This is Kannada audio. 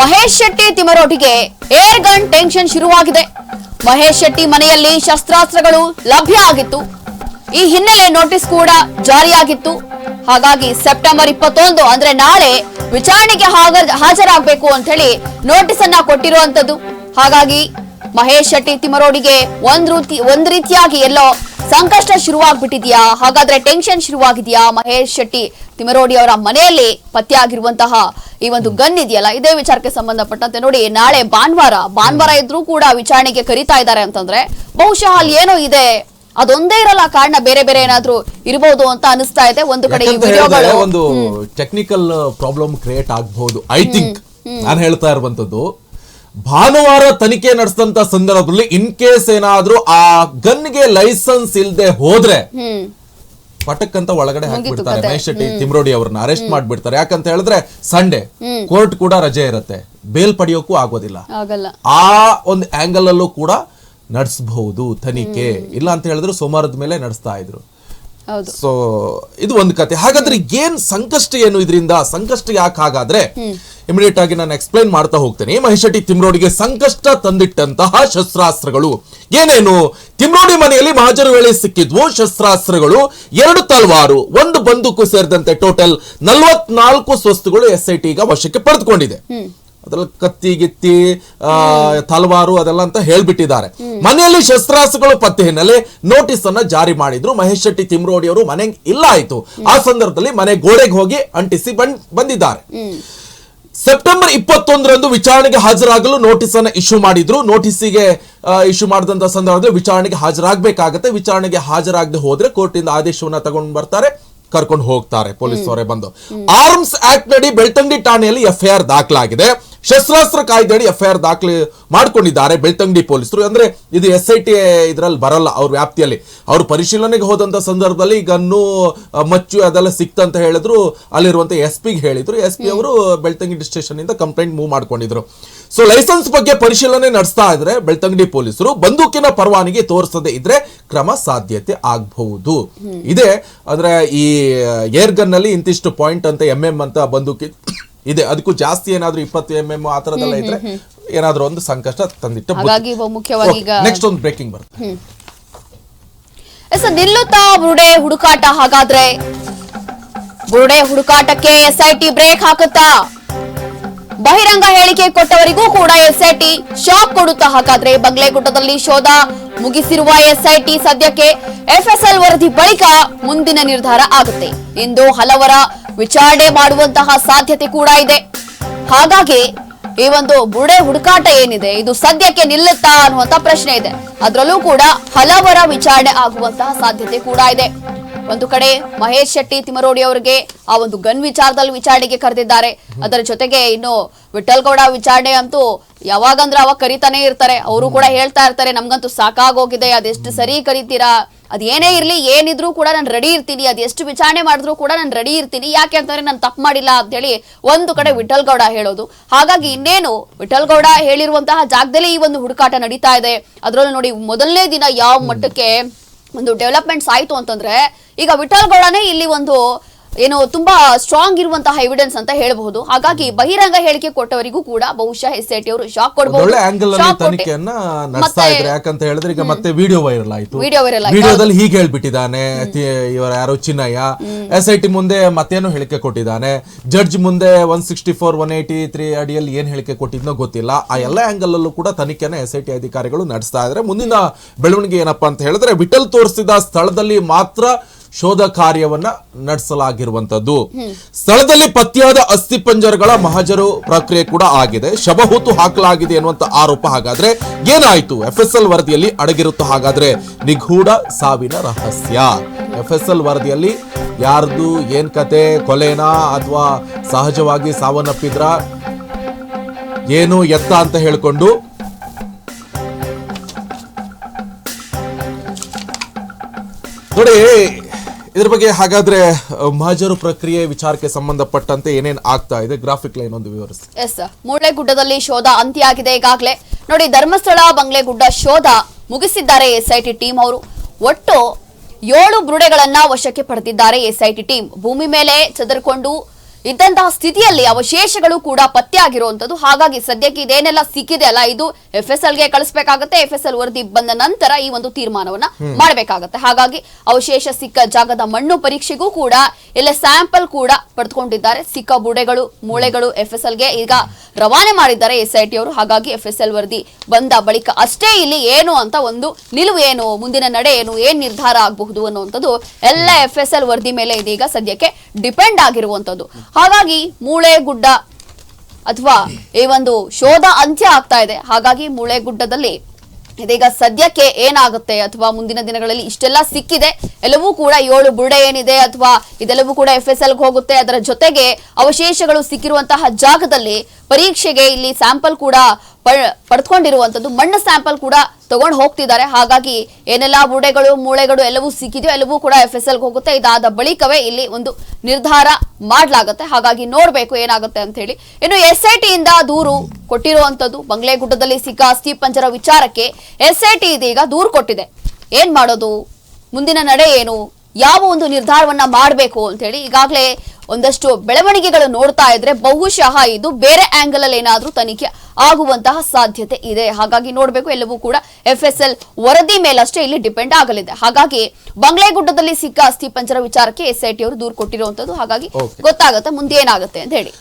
ಮಹೇಶ್ ಶೆಟ್ಟಿ ತಿಮರೋಟಿಗೆ ಏರ್ ಗನ್ ಟೆನ್ಷನ್ ಶುರುವಾಗಿದೆ. ಮಹೇಶ್ ಶೆಟ್ಟಿ ಮನೆಯಲ್ಲಿ ಶಸ್ತ್ರಾಸ್ತ್ರಗಳು ಲಭ್ಯ ಆಗಿತ್ತು. ಈ ಹಿನ್ನೆಲೆ ನೋಟಿಸ್ ಕೂಡ ಜಾರಿಯಾಗಿತ್ತು. ಹಾಗಾಗಿ ಸೆಪ್ಟೆಂಬರ್ ಇಪ್ಪತ್ತೊಂದು ಅಂದ್ರೆ ನಾಳೆ ವಿಚಾರಣೆಗೆ ಹಾಜರಾಗಬೇಕು ಅಂತ ಹೇಳಿ ನೋಟಿಸ್ ಅನ್ನ ಕೊಟ್ಟಿರುವಂತದ್ದು. ಹಾಗಾಗಿ ಮಹೇಶ್ ಶೆಟ್ಟಿ ತಿಮರೋಡಿಗೆ ಒಂದ್ ರೀತಿ ಒಂದ್ ರೀತಿಯಾಗಿ ಎಲ್ಲೋ ಸಂಕಷ್ಟ ಶುರುವಾಗ್ಬಿಟ್ಟಿದ್ಯಾ? ಹಾಗಾದ್ರೆ ಟೆನ್ಷನ್ ಶುರುವಾಗಿದ್ಯಾ ಮಹೇಶ್ ಶೆಟ್ಟಿ ತಿಮರೋಡಿ ಅವರ ಮನೆಯಲ್ಲಿ ಪತ್ತೆಯಾಗಿರುವಂತಹ ಈ ಒಂದು ಗನ್ ಇದೆಯಲ್ಲ? ಇದೇ ವಿಚಾರಕ್ಕೆ ಸಂಬಂಧಪಟ್ಟಂತೆ ನೋಡಿ ನಾಳೆ ಭಾನುವಾರ ಭಾನುವಾರ ಇದ್ರೂ ಕೂಡ ವಿಚಾರಣೆಗೆ ಕರೀತಾ ಇದ್ದಾರೆ ಅಂತಂದ್ರೆ ಬಹುಶಃ ಅಲ್ಲಿ ಏನೋ ಇದೆ. ಅದೊಂದೇ ಇರಲ್ಲ ಕಾರಣ ಬೇರೆ ಬೇರೆ ಏನಾದ್ರೂ ಇರಬಹುದು ಅಂತ ಅನಿಸ್ತಾ ಇದೆ. ಒಂದು ಕಡೆ ಒಂದು ಟೆಕ್ನಿಕಲ್ ಪ್ರಾಬ್ಲಮ್ ಕ್ರಿಯೇಟ್ ಆಗಬಹುದು ಐ ಥಿಂಕ್ ನಾನು ಹೇಳ್ತಾ ಇರುವಂತದ್ದು ಭಾನುವಾರ ತನಿಖೆ ನಡೆಸಿದಂತ ಸಂದರ್ಭದಲ್ಲಿ ಇನ್ ಕೇಸ್ ಏನಾದ್ರೂ ಆ ಗನ್ಗೆ ಲೈಸೆನ್ಸ್ ಇಲ್ಲದೆ ಹೋದ್ರೆ ಪಟಕ್ ಅಂತ ಒಳಗಡೆ ಹಾಕಿಬಿಡ್ತಾರೆ. ಮಹೇಶ್ ಶೆಟ್ಟಿ ತಿಮ್ರೋಡಿ ಅವ್ರನ್ನ ಅರೆಸ್ಟ್ ಮಾಡ್ಬಿಡ್ತಾರೆ. ಯಾಕಂತ ಹೇಳಿದ್ರೆ ಸಂಡೇ ಕೋರ್ಟ್ ಕೂಡ ರಜೆ ಇರುತ್ತೆ. ಬೇಲ್ ಪಡೆಯೋಕ್ಕೂ ಆಗೋದಿಲ್ಲ. ಆ ಒಂದು ಆಂಗಲ್ ಅಲ್ಲೂ ಕೂಡ ನಡೆಸಬಹುದು ತನಿಖೆ. ಇಲ್ಲ ಅಂತ ಹೇಳಿದ್ರು ಸೋಮವಾರದ ಮೇಲೆ ನಡೆಸ್ತಾ ಇದ್ರು. ಸೊ ಇದು ಒಂದು ಕತೆ. ಹಾಗಾದ್ರೆ ಏನ್ ಸಂಕಷ್ಟ ಏನು ಇದರಿಂದ ಸಂಕಷ್ಟ ಯಾಕೆ ಹಾಗಾದ್ರೆ? ಇಮಿಡಿಯೇಟ್ ಆಗಿ ನಾನು ಎಕ್ಸ್ಪ್ಲೈನ್ ಮಾಡ್ತಾ ಹೋಗ್ತೇನೆ. ಮಹೇಶ್ ಶೆಟ್ಟಿ ತಿಮ್ರೋಡಿಗೆ ಸಂಕಷ್ಟ ತಂದಿಟ್ಟಂತಹ ಶಸ್ತ್ರಾಸ್ತ್ರಗಳು. ಏನೇನು? ತಿಮ್ರೋಡಿ ಮನೆಯಲ್ಲಿ ಮಹಾಜರು ವೇಳೆ ಸಿಕ್ಕಿದ್ವು ಶಸ್ತ್ರಾಸ್ತ್ರಗಳು ಎರಡು ತಲ್ವಾರು ಒಂದು ಬಂದೂಕು ಸೇರಿದಂತೆ ಟೋಟಲ್ ನಲವತ್ನಾಲ್ಕು ಸ್ವಸ್ತುಗಳು ಎಸ್ ಐ ಟಿ ಈಗ ವಶಕ್ಕೆ ಪಡೆದುಕೊಂಡಿದೆ. ಅದ್ರಲ್ಲಿ ಕತ್ತಿ ಗಿತ್ತಿ ಆ, ತಲವಾರು ಅದೆಲ್ಲ ಅಂತ ಹೇಳ್ಬಿಟ್ಟಿದ್ದಾರೆ. ಮನೆಯಲ್ಲಿ ಶಸ್ತ್ರಾಸ್ತ್ರಗಳು ಪತ್ತೆ ಹಿನ್ನೆಲೆ ನೋಟಿಸ್ ಅನ್ನ ಜಾರಿ ಮಾಡಿದ್ರು. ಮಹೇಶ್ ಶೆಟ್ಟಿ ತಿಮ್ರೋಡಿ ಅವರು ಮನೆಗೆ ಇಲ್ಲ ಆಯ್ತು. ಆ ಸಂದರ್ಭದಲ್ಲಿ ಮನೆ ಗೋಡೆಗೆ ಹೋಗಿ ಅಂಟಿಸಿ ಬಂದ್ ಬಂದಿದ್ದಾರೆ. ಸೆಪ್ಟೆಂಬರ್ ಇಪ್ಪತ್ತೊಂದರಂದು ವಿಚಾರಣೆಗೆ ಹಾಜರಾಗಲು ನೋಟಿಸ್ ಅನ್ನ ಇಶ್ಯೂ ಮಾಡಿದ್ರು. ನೋಟಿಸಿಗೆ ಇಶ್ಯೂ ಮಾಡಿದಂತ ಸಂದರ್ಭದಲ್ಲಿ ವಿಚಾರಣೆಗೆ ಹಾಜರಾಗಬೇಕಾಗತ್ತೆ. ವಿಚಾರಣೆಗೆ ಹಾಜರಾಗದೆ ಹೋದ್ರೆ ಕೋರ್ಟ್ ಇಂದ ಆದೇಶವನ್ನ ತಗೊಂಡು ಬರ್ತಾರೆ ಕರ್ಕೊಂಡು ಹೋಗ್ತಾರೆ ಪೊಲೀಸ್ ಅವರೇ ಬಂದು ಆರ್ಮ್ಸ್ ಆಕ್ಟ್ ನಡಿ ಬೆಳ್ತಂಗಡಿ ಠಾಣೆಯಲ್ಲಿ ಎಫ್ಐಆರ್ ದಾಖಲಾಗಿದೆ. ಶಸ್ತ್ರಾಸ್ತ್ರ ಕಾಯ್ದೆಯಡಿ ಎಫ್ಐಆರ್ ದಾಖಲೆ ಮಾಡ್ಕೊಂಡಿದ್ದಾರೆ ಬೆಳ್ತಂಗಡಿ ಪೊಲೀಸರು. ಅಂದ್ರೆ ಇದು ಎಸ್ ಐ ಟಿ ಇದ್ರಲ್ಲಿ ಬರಲ್ಲ ಅವ್ರ ವ್ಯಾಪ್ತಿಯಲ್ಲಿ. ಅವರು ಪರಿಶೀಲನೆಗೆ ಹೋದಂತ ಸಂದರ್ಭದಲ್ಲಿ ಗನ್ನು ಮಚ್ಚು ಅದೆಲ್ಲ ಸಿಕ್ತಂತ ಹೇಳಿದ್ರು. ಅಲ್ಲಿರುವಂತ ಎಸ್ ಪಿಗೆ ಹೇಳಿದ್ರು. ಎಸ್ ಪಿ ಅವರು ಬೆಳ್ತಂಗಡಿ ಸ್ಟೇಷನ್ ಇಂದ ಕಂಪ್ಲೇಂಟ್ ಮೂವ್ ಮಾಡ್ಕೊಂಡಿದ್ರು. ಸೊ ಲೈಸೆನ್ಸ್ ಬಗ್ಗೆ ಪರಿಶೀಲನೆ ನಡೆಸ್ತಾ ಇದ್ರೆ ಬೆಳ್ತಂಗಡಿ ಪೊಲೀಸರು ಬಂದೂಕಿನ ಪರವಾನಗಿ ತೋರಿಸದೆ ಇದ್ರೆ ಕ್ರಮ ಸಾಧ್ಯತೆ ಆಗಬಹುದು. ಇದೆ ಅಂದ್ರೆ ಈ ಏರ್ ಗನ್ನಲ್ಲಿ ಇಂತಿಷ್ಟು ಪಾಯಿಂಟ್ ಅಂತ ಎಂ ಎಂ ಅಂತ ಬಂದೂಕಿ ಇದೆ. ಅದಕ್ಕೂ ಜಾಸ್ತಿ ಏನಾದ್ರೂ ಇಪ್ಪತ್ತು ಎಂ ಎಂ ಆ ಇದ್ರೆ ಏನಾದ್ರೂ ಒಂದು ಸಂಕಷ್ಟ ತಂದಿಟ್ಟು ಹಾಗಾಗಿ ಮುಖ್ಯವಾಗಿ ಈಗ ನೆಕ್ಸ್ಟ್ ಒಂದು ಬ್ರೇಕಿಂಗ್ ಬರುತ್ತೆ. ಎಸ್ ನಿಲ್ಲುತ್ತಾ ಬುರುಡೆ ಹುಡುಕಾಟ ಹಾಗಾದ್ರೆ? ಬುರುಡೆ ಹುಡುಕಾಟಕ್ಕೆ ಎಸ್ಐಟಿ ಬ್ರೇಕ್ ಹಾಕುತ್ತಾ? ಬಹಿರಂಗ ಹೇಳಿಕೆ ಕೊಟ್ಟವರಿಗೂ ಕೂಡ ಎಸ್ಐಟಿ ಶಾಕ್ ಕೊಡುತ್ತಾ ಹಾಗಾದ್ರೆ? ಬಂಗ್ಲೆಗುಡ್ಡದಲ್ಲಿ ಶೋಧ ಮುಗಿಸಿರುವ ಎಸ್ಐಟಿ ಸದ್ಯಕ್ಕೆ ಎಫ್ಎಸ್ಎಲ್ ವರದಿ ಬಳಿಕ ಮುಂದಿನ ನಿರ್ಧಾರ ಆಗುತ್ತೆ. ಎಂದು ಹಲವರ ವಿಚಾರಣೆ ಮಾಡುವಂತಹ ಸಾಧ್ಯತೆ ಕೂಡ ಇದೆ. ಹಾಗಾಗಿ ಈ ಒಂದು ಬುಡೆ ಹುಡುಕಾಟ ಏನಿದೆ, ಇದು ಸದ್ಯಕ್ಕೆ ನಿಲ್ಲುತ್ತಾ ಅನ್ನುವಂತ ಪ್ರಶ್ನೆ ಇದೆ. ಅದರಲ್ಲೂ ಕೂಡ ಹಲವರ ವಿಚಾರಣೆ ಆಗುವಂತಹ ಸಾಧ್ಯತೆ ಕೂಡ ಇದೆ. ಒಂದು ಕಡೆ ಮಹೇಶ್ ಶೆಟ್ಟಿ ತಿಮರೋಡಿ ಅವರಿಗೆ ಆ ಒಂದು ಗನ್ ವಿಚಾರದಲ್ಲಿ ವಿಚಾರಣೆಗೆ ಕರೆದಿದ್ದಾರೆ. ಅದರ ಜೊತೆಗೆ ಇನ್ನು ವಿಠಲ್ ವಿಚಾರಣೆ ಅಂತೂ ಯಾವಾಗಂದ್ರೆ ಅವಾಗ ಕರಿತಾನೆ ಇರ್ತಾರೆ. ಅವರು ಕೂಡ ಹೇಳ್ತಾ ಇರ್ತಾರೆ, ನಮ್ಗಂತೂ ಸಾಕಾಗೋಗಿದೆ, ಅದೆಷ್ಟು ಸರಿ ಕರಿತೀರಾ? ಅದ್ ಏನೇ ಇರ್ಲಿ, ಏನಿದ್ರು ಕೂಡ ನಾನು ರೆಡಿ ಇರ್ತೀನಿ. ಅದ್ ಎಷ್ಟು ವಿಚಾರಣೆ ಮಾಡಿದ್ರು ಕೂಡ ನಾನು ರೆಡಿ ಇರ್ತೀನಿ. ಯಾಕೆ ಅಂತಂದ್ರೆ ನಾನು ತಪ್ಪು ಮಾಡಿಲ್ಲ ಅಂತ ಹೇಳಿ ಒಂದು ಕಡೆ ವಿಠಲ್ ಹೇಳೋದು. ಹಾಗಾಗಿ ಇನ್ನೇನು ವಿಠಲ್ ಗೌಡ ಹೇಳಿರುವಂತಹ ಜಾಗದಲ್ಲಿ ಈ ಒಂದು ಹುಡುಕಾಟ ನಡೀತಾ ಇದೆ. ಅದರಲ್ಲೂ ನೋಡಿ, ಮೊದಲನೇ ದಿನ ಯಾವ ಮಟ್ಟಕ್ಕೆ ಒಂದು ಡೆವಲಪ್ಮೆಂಟ್ಸ್ ಆಯ್ತು ಅಂತಂದ್ರೆ ಈಗ ವಿಠಲ್ ಗೌಡನೇ ಇಲ್ಲಿ ಒಂದು ಏನು ತುಂಬಾ ಸ್ಟ್ರಾಂಗ್ ಇರುವಂತಹ ಎವಿಡೆನ್ಸ್ ಅಂತ ಹೇಳಬಹುದು. ಹಾಗಾಗಿ ಬಹಿರಂಗ ಹೇಳಿಕೆ ಕೊಟ್ಟವರಿಗೂ ಕೂಡ ಬಹುಶಃ ಎಸ್ ಐ ಟಿ ಅವರು ಶಾಕ್ ಕೊಡಬಹುದು ಆಂಗಲ್ ತನಿಖೆಯನ್ನ ನಡೆಸ್ತಾ ಇದ್ರೆ ಯಾಕಂತ ಹೇಳಿದ್ರೆ ಈಗ ಮತ್ತೆ ವಿಡಿಯೋ ವೈರಲ್ ಆಯ್ತು. ವಿಡಿಯೋದಲ್ಲಿ ಹೀಗೆ ಹೇಳ್ಬಿಟ್ಟಿದ್ದಾನೆ ಇವರ ಯಾರೋ ಚಿನ್ನಯ್ಯ. ಎಸ್ ಐ ಟಿ ಮುಂದೆ ಮತ್ತೇನು ಹೇಳಿಕೆ ಕೊಟ್ಟಿದ್ದಾನೆ? ಜಡ್ಜ್ ಮುಂದೆ one sixty four one eighty three ಅಡಿಯಲ್ಲಿ ಏನ್ ಹೇಳಿಕೆ ಕೊಟ್ಟಿದ್ನೋ ಗೊತ್ತಿಲ್ಲ. ಆ ಎಲ್ಲ ಆಂಗಲ್ ಅಲ್ಲೂ ಕೂಡ ತನಿಖೆನ ಎಸ್ ಐ ಟಿ ಅಧಿಕಾರಿಗಳು ನಡೆಸ್ತಾ ಇದ್ರೆ. ಮುಂದಿನ ಬೆಳವಣಿಗೆ ಏನಪ್ಪಾ ಅಂತ ಹೇಳಿದ್ರೆ ವಿಠಲ್ ತೋರಿಸಿದ ಸ್ಥಳದಲ್ಲಿ ಮಾತ್ರ ಶೋಧ ಕಾರ್ಯವನ್ನ ನಡೆಸಲಾಗಿರುವಂತದ್ದು. ಸ್ಥಳದಲ್ಲಿ ಪತ್ತೆಯಾದ ಅಸ್ಥಿಪಂಜರಗಳ ಮಹಜರು ಪ್ರಕ್ರಿಯೆ ಕೂಡ ಆಗಿದೆ. ಶವಹೂತು ಹಾಕಲಾಗಿದೆ ಎನ್ನುವಂತ ಆರೋಪ ಹಾಗಾದ್ರೆ ಏನಾಯ್ತು? ಎಫ್ ಎಸ್ ಎಲ್ ವರದಿಯಲ್ಲಿ ಅಡಗಿರುತ್ತೋ ಹಾಗಾದ್ರೆ ನಿಗೂಢ ಸಾವಿನ ರಹಸ್ಯ. ಎಫ್ ಎಸ್ ಎಲ್ ವರದಿಯಲ್ಲಿ ಯಾರ್ದು ಏನ್ ಕತೆ, ಕೊಲೆನಾ ಅಥವಾ ಸಹಜವಾಗಿ ಸಾವನ್ನಪ್ಪಿದ್ರ? ಏನು ಎತ್ತ ಅಂತ ಹೇಳ್ಕೊಂಡು ನೋಡಿ ಇದ್ರ ಬಗ್ಗೆ ಹಾಗಾದ್ರೆ ಮಹಜರು ಪ್ರಕ್ರಿಯೆ ವಿಚಾರಕ್ಕೆ ಸಂಬಂಧಪಟ್ಟಂತೆ ಏನೇನ್ ಆಗ್ತಾ ಇದೆ? ಗ್ರಾಫಿಕ್ ಲೈನ್ ಒಂದು ವಿವರಿಸಿ. ಎಸ್ ಮೂಳೆಗುಡ್ಡದಲ್ಲಿ ಶೋಧ ಅಂತ್ಯ ಆಗಿದೆ ಈಗಾಗಲೇ. ನೋಡಿ, ಧರ್ಮಸ್ಥಳ, ಬಂಗ್ಲೆಗುಡ್ಡ ಶೋಧ ಮುಗಿಸಿದ್ದಾರೆ ಎಸ್ಐಟಿ ಟೀಮ್ ಅವರು. ಒಟ್ಟು ಏಳು ಬುರುಡೆಗಳನ್ನ ವಶಕ್ಕೆ ಪಡೆದಿದ್ದಾರೆ ಎಸ್ಐಟಿ ಟೀಮ್. ಭೂಮಿ ಮೇಲೆ ಚದರ್ಕೊಂಡು ಇದ್ದಂತಹ ಸ್ಥಿತಿಯಲ್ಲಿ ಅವಶೇಷಗಳು ಕೂಡ ಪತ್ತೆ ಆಗಿರುವಂತದ್ದು ಹಾಗಾಗಿ ಸದ್ಯಕ್ಕೆ ಇದೇನೆಲ್ಲ ಸಿಕ್ಕಿದೆ ಅಲ್ಲ ಇದು ಎಫ್ ಎಸ್ ಎಲ್ಗೆ ಕಳಿಸಬೇಕಾಗುತ್ತೆ ಎಫ್ ಎಸ್ ಎಲ್ ವರದಿ ಬಂದ ನಂತರ ಈ ಒಂದು ತೀರ್ಮಾನವನ್ನ ಮಾಡಬೇಕಾಗತ್ತೆ. ಹಾಗಾಗಿ ಅವಶೇಷ ಸಿಕ್ಕ ಜಾಗದ ಮಣ್ಣು ಪರೀಕ್ಷೆಗೂ ಕೂಡ ಎಲ್ಲ ಸ್ಯಾಂಪಲ್ ಕೂಡ ಪಡೆದುಕೊಂಡಿದ್ದಾರೆ. ಸಿಕ್ಕ ಬುಡೆಗಳು ಮೂಳೆಗಳು ಎಫ್ ಎಸ್ ಎಲ್ಗೆ ಈಗ ರವಾನೆ ಮಾಡಿದ್ದಾರೆ ಎಸ್ ಐ ಟಿ ಅವರು. ಹಾಗಾಗಿ ಎಫ್ ಎಸ್ ಎಲ್ ವರದಿ ಬಂದ ಬಳಿಕ ಅಷ್ಟೇ ಇಲ್ಲಿ ಏನು ಅಂತ ಒಂದು ನಿಲುವು ಏನು ಮುಂದಿನ ನಡೆ ಏನು ಏನ್ ನಿರ್ಧಾರ ಆಗಬಹುದು ಅನ್ನುವಂಥದ್ದು ಎಲ್ಲ ಎಫ್ ಎಸ್ ಎಲ್ ವರದಿ ಮೇಲೆ ಇದೀಗ ಸದ್ಯಕ್ಕೆ ಡಿಪೆಂಡ್ ಆಗಿರುವಂತದ್ದು ಹಾಗಾಗಿ ಮೂಳೆ ಗುಡ್ಡ ಅಥವಾ ಈ ಒಂದು ಶೋಧ ಅಂತ್ಯ ಆಗ್ತಾ ಇದೆ. ಹಾಗಾಗಿ ಮೂಳೆ ಗುಡ್ಡದಲ್ಲಿ ಇದೀಗ ಸದ್ಯಕ್ಕೆ ಏನಾಗುತ್ತೆ ಅಥವಾ ಮುಂದಿನ ದಿನಗಳಲ್ಲಿ ಇಷ್ಟೆಲ್ಲ ಸಿಕ್ಕಿದೆ. ಎಲ್ಲವೂ ಕೂಡ ಏಳು ಬುರುಡೆ ಏನಿದೆ ಅಥವಾ ಇದೆಲ್ಲವೂ ಕೂಡ ಎಫ್ ಎಸ್ ಹೋಗುತ್ತೆ. ಅದರ ಜೊತೆಗೆ ಅವಶೇಷಗಳು ಸಿಕ್ಕಿರುವಂತಹ ಜಾಗದಲ್ಲಿ ಪರೀಕ್ಷೆಗೆ ಇಲ್ಲಿ ಸ್ಯಾಂಪಲ್ ಕೂಡ ಪಡೆದುಕೊಂಡಿರುವಂತದ್ದು ಮಣ್ಣು ಸ್ಯಾಂಪಲ್ ಕೂಡ ತಗೊಂಡು ಹೋಗ್ತಿದ್ದಾರೆ. ಹಾಗಾಗಿ ಏನೆಲ್ಲ ಬುಡೆಗಳು, ಮೂಳೆಗಳು ಎಲ್ಲವೂ ಸಿಕ್ಕಿದೆಯೋ ಎಲ್ಲವೂ ಕೂಡ ಎಫ್ ಎಸ್ ಎಲ್ ಹೋಗುತ್ತೆ. ಇದಾದ ಬಳಿಕವೇ ಇಲ್ಲಿ ಒಂದು ನಿರ್ಧಾರ ಮಾಡಲಾಗುತ್ತೆ. ಹಾಗಾಗಿ ನೋಡಬೇಕು ಏನಾಗುತ್ತೆ ಅಂತ ಹೇಳಿ. ಇನ್ನು ಎಸ್ ಐ ಟಿಯಿಂದ ದೂರು ಕೊಟ್ಟಿರುವಂತದ್ದು ಬಂಗ್ಲೆಗುಡ್ಡದಲ್ಲಿ ಸಿಕ್ಕ ಅಸ್ಥಿ ಪಂಜರ ವಿಚಾರಕ್ಕೆ ಎಸ್ ಐ ಟಿ ಇದೀಗ ದೂರು ಕೊಟ್ಟಿದೆ. ಏನ್ ಮಾಡೋದು? ಮುಂದಿನ ನಡೆ ಏನು? ಯಾವ ಒಂದು ನಿರ್ಧಾರವನ್ನ ಮಾಡಬೇಕು ಅಂತ ಹೇಳಿ ಈಗಾಗಲೇ ಒಂದಷ್ಟು ಬೆಳವಣಿಗೆಗಳು ನೋಡ್ತಾ ಇದ್ರೆ ಬಹುಶಃ ಇದು ಬೇರೆ ಆಂಗಲ್ ಅಲ್ಲಿ ಏನಾದ್ರೂ ತನಿಖೆ ಆಗುವಂತಹ ಸಾಧ್ಯತೆ ಇದೆ. ಹಾಗಾಗಿ ನೋಡಬೇಕು ಎಲ್ಲವೂ ಕೂಡ ಎಫ್ ಎಸ್ ಎಲ್ ವರದಿ ಮೇಲಷ್ಟೇ ಇಲ್ಲಿ ಡಿಪೆಂಡ್ ಆಗಲಿದೆ. ಹಾಗಾಗಿ ಬಂಗ್ಲೆಗುಡ್ಡದಲ್ಲಿ ಸಿಕ್ಕ ಅಸ್ಥಿ ಪಂಜರ ವಿಚಾರಕ್ಕೆ ಎಸ್ ಐ ಟಿ ಅವರು ದೂರು ಕೊಟ್ಟಿರುವಂತದ್ದು. ಹಾಗಾಗಿ ಗೊತ್ತಾಗುತ್ತೆ ಮುಂದೆ ಏನಾಗುತ್ತೆ ಅಂತ ಹೇಳಿ.